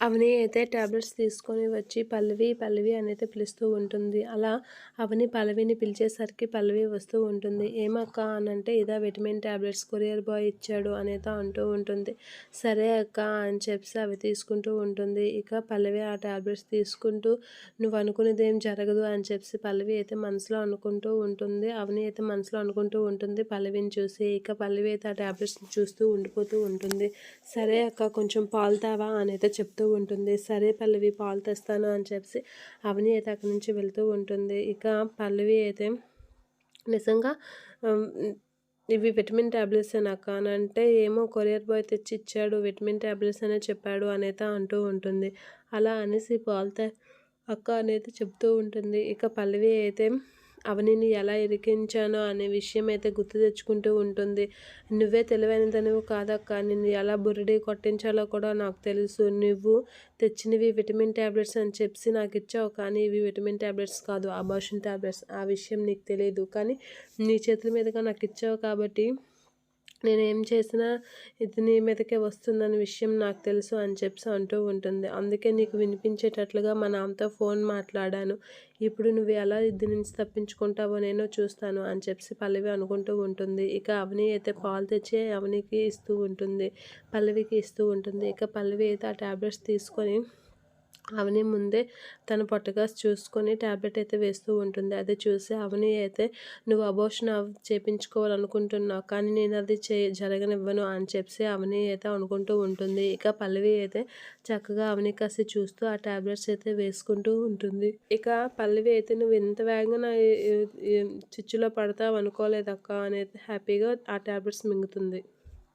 అవని అయితే టాబ్లెట్స్ తీసుకొని వచ్చి పల్లవి పల్లవి అనేది పిలుస్తూ ఉంటుంది. అలా అవని పల్లవిని పిలిచేసరికి పల్లవి వస్తూ ఉంటుంది. ఏమక్క అని అంటే ఇదా విటమిన్ టాబ్లెట్స్ కొరియర్ బాయ్ ఇచ్చాడు అనేది అంటూ ఉంటుంది. సరే అక్క అని చెప్పి అవి తీసుకుంటూ ఉంటుంది. ఇక పల్లవి ఆ టాబ్లెట్స్ తీసుకుంటూ నువ్వు అనుకునేది ఏం జరగదు అని చెప్పి పల్లవి అయితే మనసులో అనుకుంటూ ఉంటుంది. అవని అయితే మనసులో అనుకుంటూ ఉంటుంది పల్లవిని చూసి. ఇక పల్లవి అయితే ఆ టాబ్లెట్స్ చూస్తూ ఉండిపోతూ ఉంటుంది. సరే అక్క కొంచెం పాలు తావా అని అయితే చెప్తూ ఉంటుంది. సరే పల్లవి పాలు తెస్తాను అని చెప్పి అవని అయితే అక్కడి నుంచి వెళ్తూ ఉంటుంది. ఇక పల్లవి అయితే నిజంగా ఇవి విటమిన్ ట్యాబ్లెట్స్ అక్క అని అంటే ఏమో కొరియర్ బాయ్ తెచ్చి ఇచ్చాడు విటమిన్ ట్యాబ్లెట్స్ అనే చెప్పాడు అనేత అంటూ ఉంటుంది. అలా అనేసి పాలు అక్క అనేది చెప్తూ ఉంటుంది. ఇక పల్లవి అయితే అవనిని ఎలా ఇరికించానో అనే విషయం అయితే గుర్తు తెచ్చుకుంటూ ఉంటుంది. నువ్వే తెలివైనదనివి కాదక్క. నిన్ను ఎలా బురిడి కొట్టించాలో కూడా నాకు తెలుసు. నువ్వు తెచ్చినవి విటమిన్ ట్యాబ్లెట్స్ అని చెప్పి నాకు ఇచ్చావు కానీ ఇవి విటమిన్ ట్యాబ్లెట్స్ కాదు అబార్షన్ ట్యాబ్లెట్స్ ఆ విషయం నీకు తెలియదు కానీ నీ చేతుల మీదుగా నాకు ఇచ్చావు కాబట్టి నేను ఏం చేసినా ఇది నీ మీదకే వస్తుందనే విషయం నాకు తెలుసు అని చెప్పి అంటూ ఉంటుంది. అందుకే నీకు వినిపించేటట్లుగా మా నాన్నతో ఫోన్ మాట్లాడాను. ఇప్పుడు నువ్వు ఎలా ఇది నుంచి తప్పించుకుంటావో నేను చూస్తాను అని చెప్పి పల్లవి అనుకుంటూ ఉంటుంది. ఇక అవని అయితే పాలు తెచ్చి అవనికి ఇస్తూ ఉంటుంది. పల్లవికి ఇస్తూ ఉంటుంది. ఇక పల్లవి అయితే ఆ ట్యాబ్లెట్స్ తీసుకొని అవని ముందే తన పొట్టగా చూసుకొని ట్యాబ్లెట్ అయితే వేస్తూ ఉంటుంది. అది చూసి అవని అయితే నువ్వు అబోషన్ చేపించుకోవాలనుకుంటున్నావు కానీ నేను అది చే జరగనివ్వను అని చెప్పి అవని అయితే అనుకుంటూ ఉంటుంది. ఇక పల్లవి అయితే చక్కగా అవని కాసి చూస్తూ ఆ ట్యాబ్లెట్స్ అయితే వేసుకుంటూ ఉంటుంది. ఇక పల్లవి అయితే నువ్వు ఎంత వేగంగా చిచ్చులో పడతావు అనుకోలేదక్క అని అనేది హ్యాపీగా ఆ ట్యాబ్లెట్స్ మింగుతుంది.